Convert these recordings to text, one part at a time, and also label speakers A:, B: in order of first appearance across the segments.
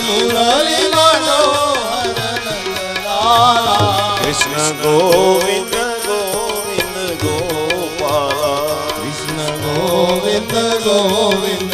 A: મુરલી
B: માનો
A: કૃષ્ણ ગોવિંદ ગોવિંદ ગોપાલ.
B: કૃષ્ણ ગોવિંદ ગોવિંદ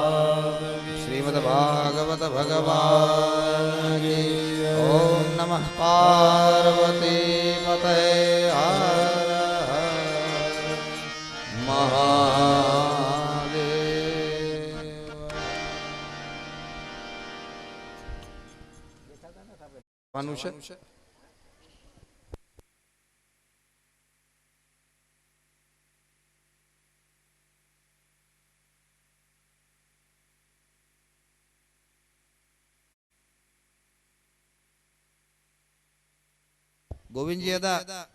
C: શ્રીમદ ભાગવત ભગવાન ઓમ નમઃ પાર્વતી પતય હર મહાદેવ છે 郭宾吉呀，大。